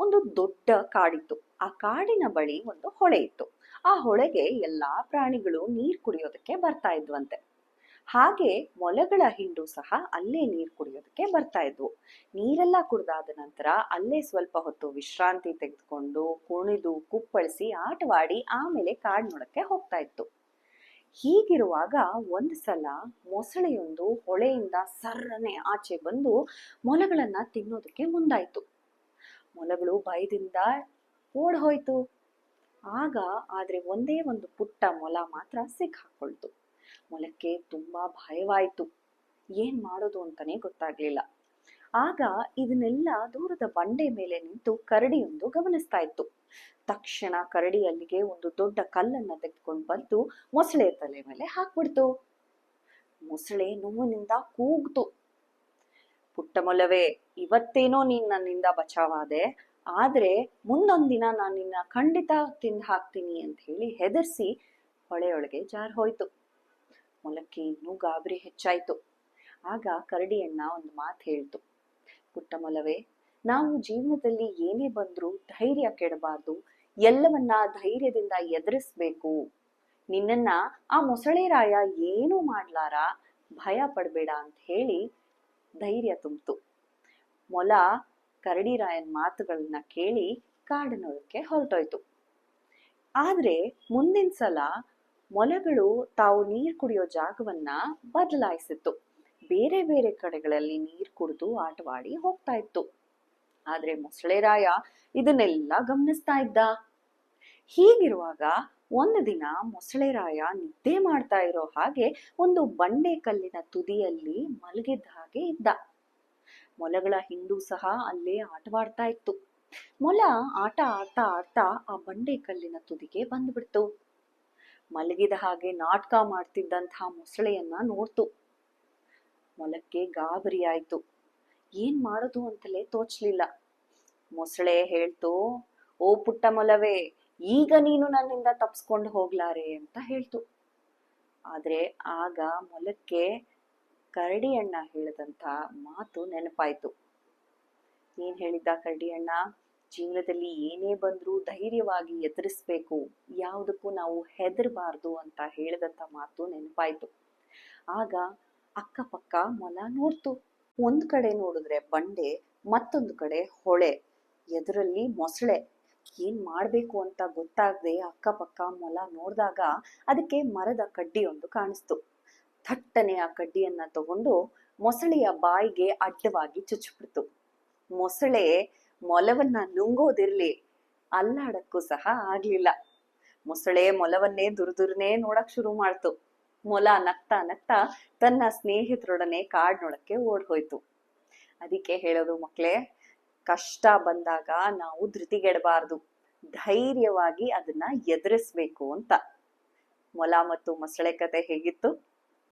ಒಂದು ದೊಡ್ಡ ಕಾಡಿತ್ತು. ಆ ಕಾಡಿನ ಬಳಿ ಒಂದು ಹೊಳೆ ಇತ್ತು. ಆ ಹೊಳೆಗೆ ಎಲ್ಲಾ ಪ್ರಾಣಿಗಳು ನೀರ್ ಕುಡಿಯೋದಕ್ಕೆ ಬರ್ತಾ ಇದ್ವಂತೆ. ಹಾಗೆ ಮೊಲಗಳ ಹಿಂಡು ಸಹ ಅಲ್ಲೇ ನೀರ್ ಕುಡಿಯೋದಕ್ಕೆ ಬರ್ತಾ ಇದ್ವು. ನೀರೆಲ್ಲ ಕುಡ್ದಾದ ನಂತರ ಅಲ್ಲೇ ಸ್ವಲ್ಪ ಹೊತ್ತು ವಿಶ್ರಾಂತಿ ತೆಗೆದುಕೊಂಡು ಕುಣಿದು ಕುಪ್ಪಳಿಸಿ ಆಟವಾಡಿ ಆಮೇಲೆ ಕಾಡ್ನೊಳಕ್ಕೆ ಹೋಗ್ತಾ ಇತ್ತು. ಹೀಗಿರುವಾಗ ಒಂದ್ ಸಲ ಮೊಸಳೆಯೊಂದು ಹೊಳೆಯಿಂದ ಸರ್ರನೆ ಆಚೆ ಬಂದು ಮೊಲಗಳನ್ನ ತಿನ್ನೋದಕ್ಕೆ ಮುಂದಾಯ್ತು. ಮೊಲಗಳು ಭಯದಿಂದ ಓಡ್ ಆಗ ಆದರೆ ಒಂದೇ ಒಂದು ಪುಟ್ಟ ಮೊಲ ಮಾತ್ರ ಸಿಕ್ಕಾಕೊಳ್ತು. ಮೊಲಕ್ಕೆ ತುಂಬಾ ಭಯವಾಯಿತು. ಏನ್ ಮಾಡೋದು ಅಂತಾನೆ ಗೊತ್ತಾಗ್ಲಿಲ್ಲ. ಆಗ ಇದನ್ನೆಲ್ಲ ದೂರದ ಬಂಡೆ ಮೇಲೆ ನಿಂತು ಕರಡಿಯೊಂದು ಗಮನಿಸ್ತಾ ಇತ್ತು. ತಕ್ಷಣ ಕರಡಿ ಅಲ್ಲಿಗೆ ಒಂದು ದೊಡ್ಡ ಕಲ್ಲನ್ನ ತೆಗೆದುಕೊಂಡು ಬಂದು ಮೊಸಳೆ ತಲೆ ಮೇಲೆ ಹಾಕ್ಬಿಡ್ತು. ಮೊಸಳೆ ನೋವಿನಿಂದ ಕೂಗ್ತು. ಪುಟ್ಟ ಮೊಲವೇ, ಇವತ್ತೇನೋ ನೀನ್ ನನ್ನಿಂದ ಬಚಾವಾದೆ, ಆದ್ರೆ ಮುಂದೊಂದಿನ ನಾನು ನಿನ್ನ ಖಂಡಿತ ತಿಂದು ಹಾಕ್ತೀನಿ ಅಂತ ಹೇಳಿ ಹೆದರ್ಸಿ ಹೊಳೆಯೊಳಗೆ ಜಾರ್ ಹೋಯ್ತು. ಮೊಲಕ್ಕೆ ಇನ್ನೂ ಗಾಬರಿ ಹೆಚ್ಚಾಯ್ತು. ಆಗ ಕರಡಿಯಣ್ಣ ಒಂದು ಮಾತು ಹೇಳ್ತು. ಪುಟ್ಟ ಮೊಲವೇ, ನಾವು ಜೀವನದಲ್ಲಿ ಏನೇ ಬಂದ್ರೂ ಧೈರ್ಯ ಕೆಡಬಾರ್ದು, ಎಲ್ಲವನ್ನ ಧೈರ್ಯದಿಂದ ಎದುರಿಸ್ಬೇಕು. ನಿನ್ನನ್ನ ಆ ಮೊಸಳೆ ರಾಯ ಏನೂ ಮಾಡ್ಲಾರ, ಭಯ ಪಡಬೇಡ ಅಂತ ಹೇಳಿ ಧೈರ್ಯ ತುಂಬಿತು. ಮೊಲ ಕರಡಿ ರಾಯನ್ ಮಾತುಗಳನ್ನ ಕೇಳಿ ಕಾಡಿನೊಳಕ್ಕೆ ಹೊರಟೋಯ್ತು. ಆದ್ರೆ ಮುಂದಿನ ಸಲ ಮೊಲಗಳು ತಾವು ನೀರು ಕುಡಿಯೋ ಜಾಗವನ್ನ ಬದಲಾಯಿಸಿತ್ತು. ಬೇರೆ ಬೇರೆ ಕಡೆಗಳಲ್ಲಿ ನೀರ್ ಕುಡಿದು ಆಟವಾಡಿ ಹೋಗ್ತಾ ಇತ್ತು. ಆದ್ರೆ ಮೊಸಳೆ ರಾಯ ಇದನ್ನೆಲ್ಲ ಗಮನಿಸ್ತಾ ಇದ್ದ. ಹೀಗಿರುವಾಗ ಒಂದು ದಿನ ಮೊಸಳೆ ರಾಯ ನಿದ್ದೆ ಮಾಡ್ತಾ ಇರೋ ಹಾಗೆ ಒಂದು ಬಂಡೆ ಕಲ್ಲಿನ ತುದಿಯಲ್ಲಿ ಮಲಗಿದ್ದ ಹಾಗೆ ಇದ್ದ. ಮೊಲಗಳ ಹಿಂಡು ಸಹ ಅಲ್ಲೇ ಆಟವಾಡ್ತಾ ಇತ್ತು. ಮೊಲ ಆಟ ಆಡ್ತಾ ಆಡ್ತಾ ಆ ಬಂಡೆ ಕಲ್ಲಿನ ತುದಿಗೆ ಬಂದ್ಬಿಡ್ತು. ಮಲಗಿದ ಹಾಗೆ ನಾಟಕ ಮಾಡ್ತಿದ್ದಂತಹ ಮೊಸಳೆಯನ್ನ ನೋಡ್ತು. ಮೊಲಕ್ಕೆ ಗಾಬರಿ ಆಯ್ತು. ಏನ್ ಮಾಡೋದು ಅಂತಲೇ ತೋಚ್ಲಿಲ್ಲ. ಮೊಸಳೆ ಹೇಳ್ತು, ಓ ಪುಟ್ಟ ಮೊಲವೇ ಈಗ ನೀನು ನನ್ನಿಂದ ತಪ್ಸ್ಕೊಂಡು ಹೋಗ್ಲಾರೆ ಅಂತ ಹೇಳ್ತು. ಆದರೆ ಆಗ ಮೊಲಕ್ಕೆ ಕರಡಿ ಅಣ್ಣ ಹೇಳಿದಂತ ಮಾತು ನೆನಪಾಯ್ತು. ಏನ್ ಹೇಳಿದ್ದ ಕರಡಿ ಅಣ್ಣ ಜೀವನದಲ್ಲಿ ಏನೇ ಬಂದ್ರೂ ಧೈರ್ಯವಾಗಿ ಎದುರಿಸ್ಬೇಕು, ಯಾವುದಕ್ಕೂ ನಾವು ಹೆದರ್ಬಾರ್ದು ಅಂತ ಹೇಳಿದಂಥ ಮಾತು ನೆನಪಾಯ್ತು. ಆಗ ಅಕ್ಕಪಕ್ಕ ಮೊಲ ನೋಡ್ತು. ಒಂದ್ ಕಡೆ ನೋಡಿದ್ರೆ ಬಂಡೆ, ಮತ್ತೊಂದು ಕಡೆ ಹೊಳೆ, ಎದುರಲ್ಲಿ ಮೊಸಳೆ ಏನ್ ಮಾಡ್ಬೇಕು ಅಂತ ಗೊತ್ತಾಗದೆ ಅಕ್ಕಪಕ್ಕ ಮೊಲ ನೋಡಿದಾಗ ಅದಕ್ಕೆ ಮರದ ಕಡ್ಡಿಯೊಂದು ಕಾಣಿಸ್ತು. ಥಟ್ಟನೆ ಆ ಕಡ್ಡಿಯನ್ನ ತಗೊಂಡು ಮೊಸಳೆಯ ಬಾಯಿಗೆ ಅಡ್ಡವಾಗಿ ಚುಚ್ಚಿಬಿಡ್ತು. ಮೊಸಳೆ ಮೊಲವನ್ನ ನುಂಗೋದಿರ್ಲಿ, ಅಲ್ಲಾಡಕ್ಕೂ ಸಹ ಆಗ್ಲಿಲ್ಲ. ಮೊಸಳೆ ಮೊಲವನ್ನೇ ದುರ್ದುರ್ನೇ ನೋಡಕ್ ಶುರು ಮಾಡ್ತು. ಮೊಲ ನಗ್ತಾ ನಗ್ತಾ ತನ್ನ ಸ್ನೇಹಿತರೊಡನೆ ಕಾಡ್ನೊಳಕ್ಕೆ ಓಡ್ ಹೋಯ್ತು ಅದಕ್ಕೆ ಹೇಳೋದು ಮಕ್ಳೇ ಕಷ್ಟ ಬಂದಾಗ ನಾವು ಧೃತಿಗೆಡಬಾರ್ದು. ಧೈರ್ಯವಾಗಿ ಅದನ್ನ ಎದುರಿಸ್ಬೇಕು ಅಂತ. ಮೊಲ ಮತ್ತು ಮೊಸಳೆ ಕತೆ ಹೇಗಿತ್ತು?